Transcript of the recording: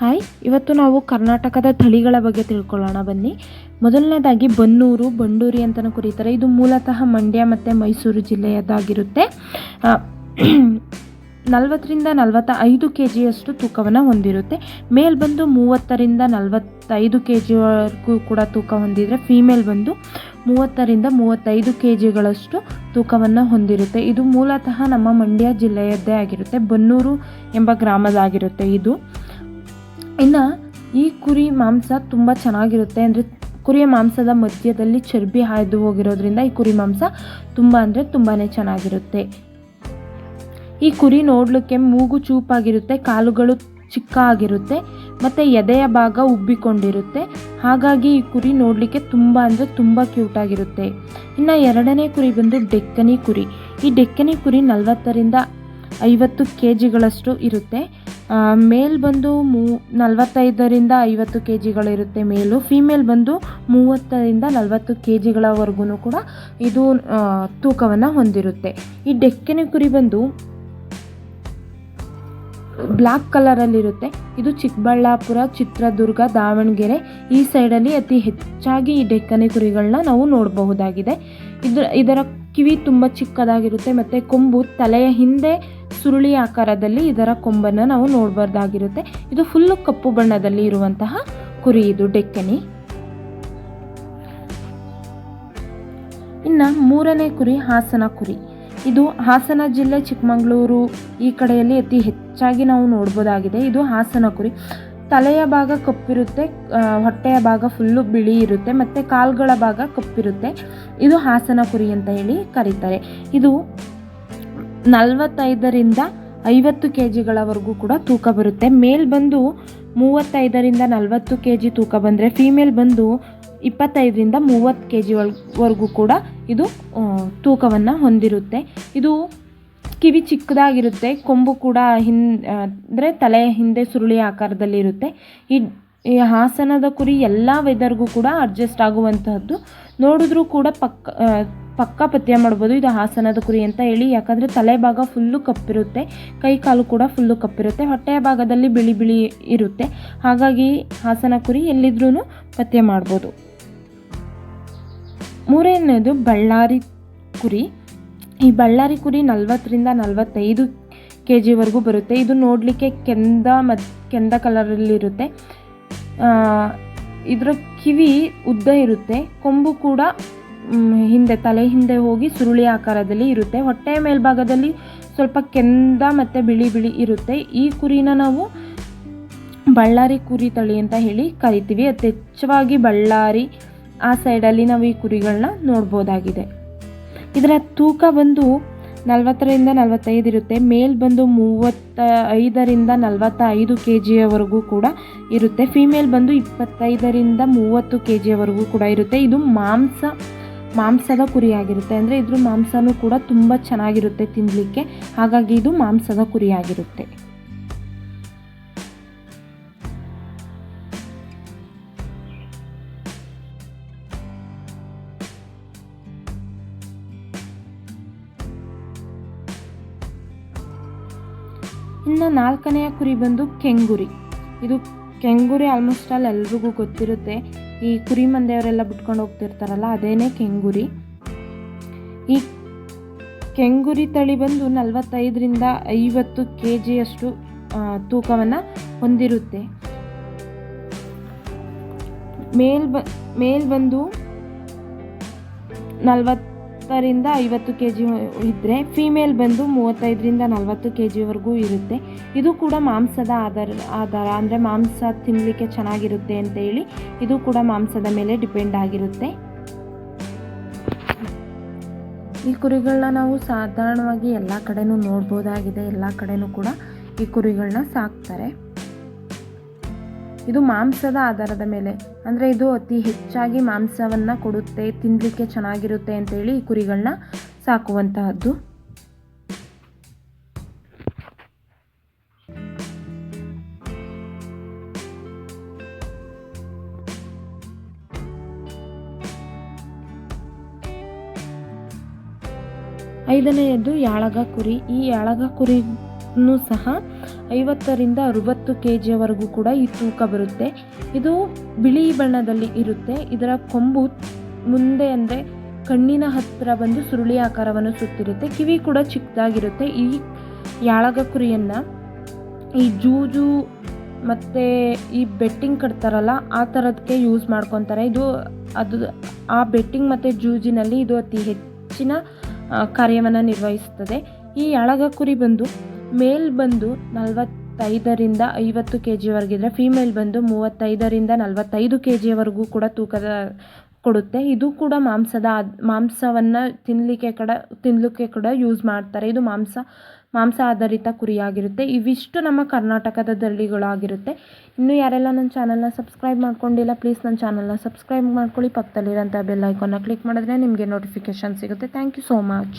Hi, ಇವತ್ತು ನಾವು ಕರ್ನಾಟಕದ ತಳಿಗಳ ಬಗ್ಗೆ ತಿಳ್ಕೊಳ್ಳೋಣ ಬನ್ನಿ. ಮೊದಲನೇದಾಗಿ ಬನ್ನೂರು, ಬಂಡೂರಿ ಅಂತಲೂ ಕರೀತಾರೆ. ಇದು ಮೂಲತಃ ಮಂಡ್ಯ ಮತ್ತು ಮೈಸೂರು ಜಿಲ್ಲೆಯದಾಗಿರುತ್ತೆ ನಲವತ್ತರಿಂದ ನಲವತ್ತ ಐದು ಕೆ ಜಿಯಷ್ಟು ತೂಕವನ್ನು ಹೊಂದಿರುತ್ತೆ. ಮೇಲ್ ಬಂದು ಮೂವತ್ತರಿಂದ ನಲವತ್ತೈದು ಕೆ ಜಿವರೆಗೂ ಕೂಡ ತೂಕ ಹೊಂದಿದರೆ ಫೀಮೇಲ್ ಬಂದು ಮೂವತ್ತರಿಂದ ಮೂವತ್ತೈದು ಕೆ ಜಿಗಳಷ್ಟು ತೂಕವನ್ನು ಹೊಂದಿರುತ್ತೆ. ಇದು ಮೂಲತಃ ನಮ್ಮ ಮಂಡ್ಯ ಜಿಲ್ಲೆಯದ್ದೇ ಆಗಿರುತ್ತೆ. ಬನ್ನೂರು ಎಂಬ ಗ್ರಾಮದಾಗಿರುತ್ತೆ ಇದು. ಇನ್ನು ಈ ಕುರಿ ಮಾಂಸ ತುಂಬ ಚೆನ್ನಾಗಿರುತ್ತೆ. ಅಂದರೆ ಕುರಿಯ ಮಾಂಸದ ಮಧ್ಯದಲ್ಲಿ ಚರ್ಬಿ ಹಾಯ್ದು ಹೋಗಿರೋದ್ರಿಂದ ಈ ಕುರಿ ಮಾಂಸ ತುಂಬ ಅಂದರೆ ತುಂಬಾ ಚೆನ್ನಾಗಿರುತ್ತೆ. ಈ ಕುರಿ ನೋಡಲಿಕ್ಕೆ ಮೂಗು ಚೂಪಾಗಿರುತ್ತೆ, ಕಾಲುಗಳು ಚಿಕ್ಕ ಆಗಿರುತ್ತೆ ಮತ್ತು ಎದೆಯ ಭಾಗ ಉಬ್ಬಿಕೊಂಡಿರುತ್ತೆ. ಹಾಗಾಗಿ ಈ ಕುರಿ ನೋಡಲಿಕ್ಕೆ ತುಂಬ ಅಂದರೆ ತುಂಬ ಕ್ಯೂಟಾಗಿರುತ್ತೆ. ಇನ್ನು ಎರಡನೇ ಕುರಿ ಬಂದು ಡೆಕ್ಕನಿ ಕುರಿ. ಈ ಡೆಕ್ಕನಿ ಕುರಿ ನಲವತ್ತರಿಂದ ಐವತ್ತು ಕೆ ಜಿಗಳಷ್ಟು ಇರುತ್ತೆ. ಮೇಲ್ ಬಂದು ಮೂ, ನಲವತ್ತೈದರಿಂದ ಐವತ್ತು ಕೆ ಜಿಗಳಿರುತ್ತೆ ಮೇಲು. ಫೀಮೇಲ್ ಬಂದು ಮೂವತ್ತರಿಂದ ನಲವತ್ತು ಕೆ ಜಿಗಳವರೆಗೂ ಕೂಡ ಇದು ತೂಕವನ್ನು ಹೊಂದಿರುತ್ತೆ. ಈ ಡೆಕ್ಕನೆ ಕುರಿ ಬಂದು ಬ್ಲ್ಯಾಕ್ ಕಲರಲ್ಲಿರುತ್ತೆ. ಇದು ಚಿಕ್ಕಬಳ್ಳಾಪುರ, ಚಿತ್ರದುರ್ಗ, ದಾವಣಗೆರೆ ಈ ಸೈಡಲ್ಲಿ ಅತಿ ಹೆಚ್ಚಾಗಿ ಈ ಡೆಕ್ಕನೆ ಕುರಿಗಳನ್ನ ನಾವು ನೋಡಬಹುದಾಗಿದೆ. ಇದರ ಇದರ ಕಿವಿ ತುಂಬ ಚಿಕ್ಕದಾಗಿರುತ್ತೆ ಮತ್ತು ಕೊಂಬು ತಲೆಯ ಹಿಂದೆ ಸುರುಳಿ ಆಕಾರದಲ್ಲಿ ಇದರ ಕೊಂಬನ್ನು ನಾವು ನೋಡಬಾರ್ದಾಗಿರುತ್ತೆ. ಇದು ಫುಲ್ಲು ಕಪ್ಪು ಬಣ್ಣದಲ್ಲಿ ಇರುವಂತಹ ಕುರಿ ಇದು, ಡೆಕ್ಕನಿ. ಇನ್ನು ಮೂರನೇ ಕುರಿ ಹಾಸನ ಕುರಿ. ಇದು ಹಾಸನ ಜಿಲ್ಲೆ ಚಿಕ್ಕಮಗಳೂರು ಈ ಕಡೆಯಲ್ಲಿ ಅತಿ ಹೆಚ್ಚಾಗಿ ನಾವು ನೋಡ್ಬೋದಾಗಿದೆ. ಇದು ಹಾಸನ ಕುರಿ. ತಲೆಯ ಭಾಗ ಕಪ್ಪಿರುತ್ತೆ ಹೊಟ್ಟೆಯ ಭಾಗ ಫುಲ್ಲು ಬಿಳಿ ಇರುತ್ತೆ, ಮತ್ತು ಕಾಲುಗಳ ಭಾಗ ಕಪ್ಪಿರುತ್ತೆ. ಇದು ಹಾಸನ ಕುರಿ ಅಂತ ಹೇಳಿ ಕರೀತಾರೆ. ಇದು ನಲವತ್ತೈದರಿಂದ ಐವತ್ತು ಕೆ ಜಿಗಳವರೆಗೂ ಕೂಡ ತೂಕ ಬರುತ್ತೆ. ಮೇಲ್ ಬಂದು ಮೂವತ್ತೈದರಿಂದ ನಲವತ್ತು ಕೆ ಜಿ ತೂಕ ಬಂದರೆ ಫೀಮೇಲ್ ಬಂದು ಇಪ್ಪತ್ತೈದರಿಂದ ಮೂವತ್ತು ಕೆ ಜಿ ವರೆಗೂ ಕೂಡ ಇದು ತೂಕವನ್ನು ಹೊಂದಿರುತ್ತೆ. ಇದು ಕಿವಿ ಚಿಕ್ಕದಾಗಿರುತ್ತೆ, ಕೊಂಬು ಕೂಡ ಹಿನ್ ಅಂದರೆ ತಲೆಯ ಹಿಂದೆ ಸುರುಳಿ ಆಕಾರದಲ್ಲಿ ಇರುತ್ತೆ. ಈ ಈ ಹಾಸನದ ಕುರಿ ಎಲ್ಲ ವೆದರ್ಗೂ ಕೂಡ ಅಡ್ಜಸ್ಟ್ ಆಗುವಂತಹದ್ದು. ನೋಡಿದ್ರೂ ಕೂಡ ಪಕ್ಕ ಪಕ್ಕ ಪಥ್ಯ ಮಾಡ್ಬೋದು. ಇದು ಹಾಸನದ ಕುರಿ ಅಂತ ಹೇಳಿ. ಯಾಕಂದರೆ ತಲೆ ಭಾಗ ಫುಲ್ಲು ಕಪ್ಪಿರುತ್ತೆ. ಕೈ ಕಾಲು ಕೂಡ ಫುಲ್ಲು ಕಪ್ಪಿರುತ್ತೆ. ಹೊಟ್ಟೆಯ ಭಾಗದಲ್ಲಿ ಬಿಳಿ ಬಿಳಿ ಇರುತ್ತೆ. ಹಾಗಾಗಿ ಹಾಸನ ಕುರಿ ಎಲ್ಲಿದ್ರೂ ಪಥ್ಯ ಮಾಡ್ಬೋದು. ಮೂರನೇದು ಬಳ್ಳಾರಿ ಕುರಿ. ಈ ಬಳ್ಳಾರಿ ಕುರಿ ನಲ್ವತ್ತರಿಂದ ನಲವತ್ತೈದು ಕೆ ಜಿವರೆಗೂ ಬರುತ್ತೆ. ಇದು ನೋಡಲಿಕ್ಕೆ ಕೆಂದ ಮತ್ತು ಕೆಂದ ಕಲರಲ್ಲಿರುತ್ತೆ. ಇದರ ಕಿವಿ ಉದ್ದ ಇರುತ್ತೆ. ಕೊಂಬು ಕೂಡ ಹಿಂದೆ ತಲೆ ಹಿಂದೆ ಹೋಗಿ ಸುರುಳಿ ಆಕಾರದಲ್ಲಿ ಇರುತ್ತೆ. ಹೊಟ್ಟೆ ಮೇಲ್ಭಾಗದಲ್ಲಿ ಸ್ವಲ್ಪ ಕೆಂದ ಮತ್ತು ಬಿಳಿ ಬಿಳಿ ಇರುತ್ತೆ. ಈ ಕುರಿನ ನಾವು ಬಳ್ಳಾರಿ ಕುರಿ ತಳಿ ಅಂತ ಹೇಳಿ ಕರಿತೀವಿ. ಅತಿ ಬಳ್ಳಾರಿ ಆ ಸೈಡಲ್ಲಿ ನಾವು ಈ ಕುರಿಗಳನ್ನ ನೋಡ್ಬೋದಾಗಿದೆ. ಇದರ ತೂಕ ಬಂದು ನಲವತ್ತರಿಂದ ನಲವತ್ತೈದು ಇರುತ್ತೆ. ಮೇಲ್ ಬಂದು ಮೂವತ್ತ ಐದರಿಂದ ನಲವತ್ತ ಐದು ಕೆ ಜಿಯವರೆಗೂ ಕೂಡ ಇರುತ್ತೆ. ಫೀಮೇಲ್ ಬಂದು ಇಪ್ಪತ್ತೈದರಿಂದ ಮೂವತ್ತು ಕೆ ಜಿಯವರೆಗೂ ಕೂಡ ಇರುತ್ತೆ. ಇದು ಮಾಂಸ ಮಾಂಸದ ಕುರಿಯಾಗಿರುತ್ತೆ. ಅಂದರೆ ಇದ್ರ ಮಾಂಸನೂ ಕೂಡ ತುಂಬ ಚೆನ್ನಾಗಿರುತ್ತೆ ತಿನ್ನಲಿಕ್ಕೆ ಹಾಗಾಗಿ ಇದು ಮಾಂಸದ ಕುರಿಯಾಗಿರುತ್ತೆ. ಇನ್ನು ನಾಲ್ಕನೆಯ ಕುರಿ ಬಂದು ಕೆಂಗುರಿ. ಇದು ಕೆಂಗುರಿ ಆಲ್ಮೋಸ್ಟ್ ಆಲ್ ಎಲ್ರಿಗೂ ಗೊತ್ತಿರುತ್ತೆ. ಈ ಕುರಿ ಮಂದೆಯವರೆಲ್ಲ ಬಿಟ್ಕೊಂಡು ಹೋಗ್ತಿರ್ತಾರಲ್ಲ, ಅದೇನೇ ಕೆಂಗುರಿ. ಈ ಕೆಂಗುರಿ ತಳಿ ಬಂದು ನಲವತ್ತೈದರಿಂದ ಐವತ್ತು ಕೆ ಜಿಯಷ್ಟು ತೂಕವನ್ನು ಹೊಂದಿರುತ್ತೆ. ಮೇಲ್ ಬ, ಮೇಲ್ ಬಂದು ನಲವತ್ತರಿಂದ ಐವತ್ತು ಕೆ ಜಿ ಇದ್ದರೆ ಫೀಮೇಲ್ ಬಂದು ಮೂವತ್ತೈದರಿಂದ ನಲವತ್ತು ಕೆ ಜಿವರೆಗೂ ಇರುತ್ತೆ. ಇದು ಕೂಡ ಮಾಂಸದ ಆಧಾರ ಆಧಾರ ಅಂದರೆ ಮಾಂಸ ತಿನ್ನಲಿಕ್ಕೆ ಚೆನ್ನಾಗಿರುತ್ತೆ ಅಂತ ಹೇಳಿ ಇದು ಕೂಡ ಮಾಂಸದ ಮೇಲೆ ಡಿಪೆಂಡ್ ಆಗಿರುತ್ತೆ. ಈ ಕುರಿಗಳನ್ನ ನಾವು ಸಾಧಾರಣವಾಗಿ ಎಲ್ಲ ಕಡೆನೂ ನೋಡ್ಬೋದಾಗಿದೆ. ಎಲ್ಲ ಕಡೆನೂ ಕೂಡ ಈ ಕುರಿಗಳನ್ನ ಸಾಕ್ತಾರೆ. ಇದು ಮಾಂಸದ ಆಧಾರದ ಮೇಲೆ ಅಂದರೆ ಇದು ಅತಿ ಹೆಚ್ಚಾಗಿ ಮಾಂಸವನ್ನು ಕೊಡುತ್ತೆ ತಿನ್ನಲಿಕ್ಕೆ ಚೆನ್ನಾಗಿರುತ್ತೆ ಅಂತೇಳಿ ಈ ಕುರಿಗಳನ್ನ ಸಾಕುವಂತಹದ್ದು. ಐದನೆಯದ್ದು ಯಾಳಗ ಕುರಿ. ಈ ಯಾಳಗ ಕುರಿನೂ ಸಹ ಐವತ್ತರಿಂದ ಅರವತ್ತು ಕೆ ಜಿಯವರೆಗೂ ಕೂಡ ಈ ತೂಕ ಬರುತ್ತೆ. ಇದು ಬಿಳಿ ಬಣ್ಣದಲ್ಲಿ ಇರುತ್ತೆ. ಇದರ ಕೊಂಬು ಮುಂದೆ ಅಂದರೆ ಕಣ್ಣಿನ ಹತ್ತಿರ ಬಂದು ಸುರುಳಿ ಆಕಾರವನ್ನು ಸುತ್ತಿರುತ್ತೆ. ಕಿವಿ ಕೂಡ ಚಿಕ್ಕದಾಗಿರುತ್ತೆ. ಈ ಯಾಳಗ ಕುರಿಯನ್ನು ಈ ಜೂಜು ಮತ್ತು ಈ ಬೆಟ್ಟಿಂಗ್ ಕಟ್ತಾರಲ್ಲ, ಆ ಥರದಕ್ಕೆ ಯೂಸ್ ಮಾಡ್ಕೊತಾರೆ. ಇದು ಅದು ಆ ಬೆಟ್ಟಿಂಗ್ ಮತ್ತು ಜೂಜಿನಲ್ಲಿ ಇದು ಅತಿ ಹೆಚ್ಚಿನ ಕಾರ್ಯವನ್ನು ನಿರ್ವಹಿಸುತ್ತದೆ. ಈ ಅಳಗ ಕುರಿ ಬಂದು ಮೇಲ್ ಬಂದು ನಲವತ್ತೈದರಿಂದ ಐವತ್ತು ಕೆ ಜಿವರೆಗಿದ್ರೆ ಫೀಮೇಲ್ ಬಂದು ಮೂವತ್ತೈದರಿಂದ ನಲವತ್ತೈದು ಕೆ ಜಿವರೆಗೂ ಕೂಡ ತೂಕದ ಕೊಡುತ್ತೆ. ಇದು ಕೂಡ ಮಾಂಸದ ಮಾಂಸವನ್ನು ತಿನ್ನಲಿಕ್ಕೆ ಕೂಡ ತಿನ್ನಲಿಕ್ಕೆ ಕೂಡ ಯೂಸ್ ಮಾಡ್ತಾರೆ. ಇದು ಮಾಂಸ ಮಾಂಸ ಆಧಾರಿತ ಕುರಿಯಾಗಿರುತ್ತೆ. ಇವಿಷ್ಟು ನಮ್ಮ ಕರ್ನಾಟಕದ ತಳಿಗಳಾಗಿರುತ್ತೆ ಇನ್ನು ಯಾರೆಲ್ಲ ನನ್ನ ಚಾನಲ್ನ ಸಬ್ಸ್ಕ್ರೈಬ್ ಮಾಡ್ಕೊಂಡಿಲ್ಲ ಪ್ಲೀಸ್ ನನ್ನ ಚಾನಲ್ನ ಸಬ್ಸ್ಕ್ರೈಬ್ ಮಾಡ್ಕೊಳ್ಳಿ. ಪಕ್ಕದಲ್ಲಿರೋಂಥ ಬೆಲ್ ಐಕಾನ್ನ ಕ್ಲಿಕ್ ಮಾಡಿದ್ರೆ ನಿಮಗೆ ನೋಟಿಫಿಕೇಷನ್ ಸಿಗುತ್ತೆ. Thank you so much